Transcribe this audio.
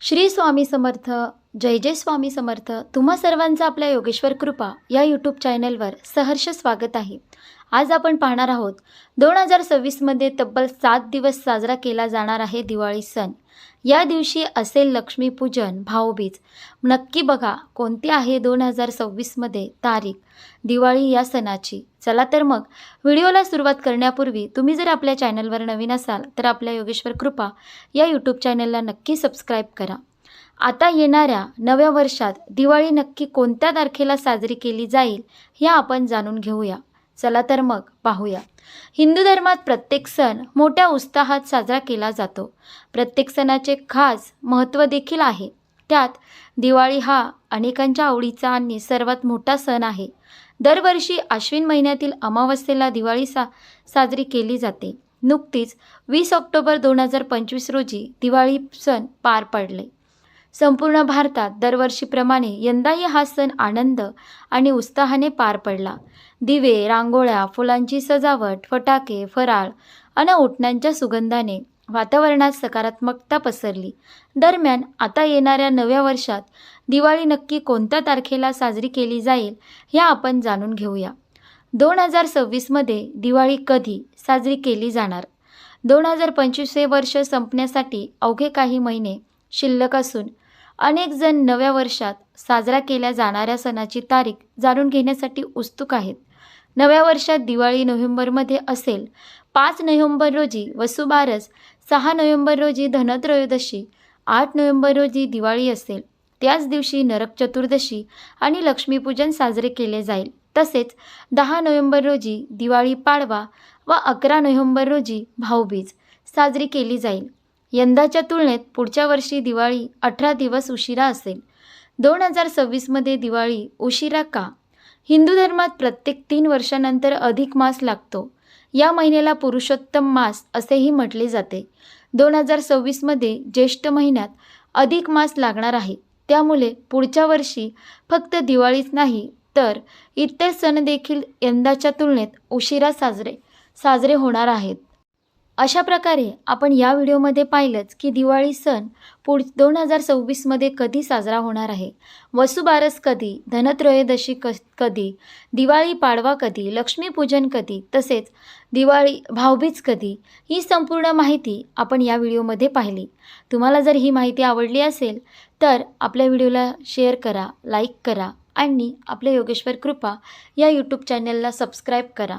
श्री स्वामी समर्थ. जय जय स्वामी समर्थ. तुम्हा सर्वांचं आपल्या योगेश्वर कृपा या यूट्यूब चॅनलवर सहर्ष स्वागत आहे. आज आपण पाहणार आहोत दोन हजार सव्वीसमध्ये तब्बल सात दिवस साजरा केला जाणार आहे दिवाळी सण. या दिवशी असेल लक्ष्मीपूजन भाऊबीज. नक्की बघा कोणती आहे दोन हजार सव्वीसमध्ये तारीख दिवाळी या सणाची. चला तर मग व्हिडिओला सुरुवात करण्यापूर्वी तुम्ही जर आपल्या चॅनलवर नवीन असाल तर आपल्या योगेश्वर कृपा या यूट्यूब चॅनलला नक्की सबस्क्राईब करा. आता येणाऱ्या नव्या वर्षात दिवाळी नक्की कोणत्या तारखेला साजरी केली जाईल हे आपण जाणून घेऊया. चला तर मग पाहूया. हिंदू धर्मात प्रत्येक सण मोठ्या उत्साहात साजरा केला जातो. प्रत्येक सणाचे खास महत्त्व देखील आहे. त्यात दिवाळी हा अनेकांच्या आवडीचा आणि सर्वात मोठा सण आहे. दरवर्षी आश्विन महिन्यातील अमावस्येला दिवाळी सा साजरी केली जाते. नुकतीच वीस ऑक्टोबर दोन हजार पंचवीस रोजी दिवाळी सण पार पडले. संपूर्ण भारतात दरवर्षीप्रमाणे यंदाही हा सण आनंद आणि उत्साहाने पार पडला. दिवे रांगोळ्या फुलांची सजावट फटाके फराळ आणि उठण्यांच्या सुगंधाने वातावरणात सकारात्मकता पसरली. दरम्यान आता येणाऱ्या नव्या वर्षात दिवाळी नक्की कोणत्या तारखेला साजरी केली जाईल हे आपण जाणून घेऊया. दोन हजार सव्वीसमध्ये दिवाळी कधी साजरी केली जाणार? दोन हजार पंचवीस हे वर्ष संपण्यासाठी अवघे काही महिने शिल्लक असून अनेक जण नव्या वर्षात साजरा केल्या जाणाऱ्या सणाची तारीख जाणून घेण्यासाठी उत्सुक आहेत. नव्या वर्षात दिवाळी नोव्हेंबरमध्ये असेल. पाच नोव्हेंबर रोजी वसुबारस सहा नोव्हेंबर रोजी धनत्रयोदशी आठ नोव्हेंबर रोजी दिवाळी असेल. त्याच दिवशी नरक चतुर्दशी आणि लक्ष्मीपूजन साजरे केले जाईल. तसेच दहा नोव्हेंबर रोजी दिवाळी पाडवा व अकरा नोव्हेंबर रोजी भाऊबीज साजरी केली जाईल. यंदाच्या तुलनेत पुढच्या वर्षी दिवाळी अठरा दिवस उशिरा असेल. दोन हजार सव्वीसमध्ये दिवाळी उशिरा का? हिंदू धर्मात प्रत्येक तीन वर्षानंतर अधिक मास लागतो. या महिन्याला पुरुषोत्तम मास असेही म्हटले जाते. दोन हजार सव्वीसमध्ये ज्येष्ठ महिन्यात अधिक मास लागणार आहे. त्यामुळे पुढच्या वर्षी फक्त दिवाळीच नाही तर इतर सण देखील यंदाच्या तुलनेत उशिरा साजरे साजरे होणार आहेत. अशा प्रकारे आपण या व्हिडिओमध्ये पाहिलंच की दिवाळी सण पुढ दोन हजार सव्वीसमध्ये कधी साजरा होणार आहे. वसुबारस कधी धनत्रयोदशी क कधी दिवाळी पाडवा कधी लक्ष्मीपूजन कधी तसेच दिवाळी भाऊबीज कधी ही संपूर्ण माहिती आपण या व्हिडिओमध्ये पाहिली. तुम्हाला जर ही माहिती आवडली असेल तर आपल्या व्हिडिओला शेअर करा लाईक करा आणि आपल्या योगेश्वर कृपा या यूट्यूब चॅनलला सबस्क्राईब करा.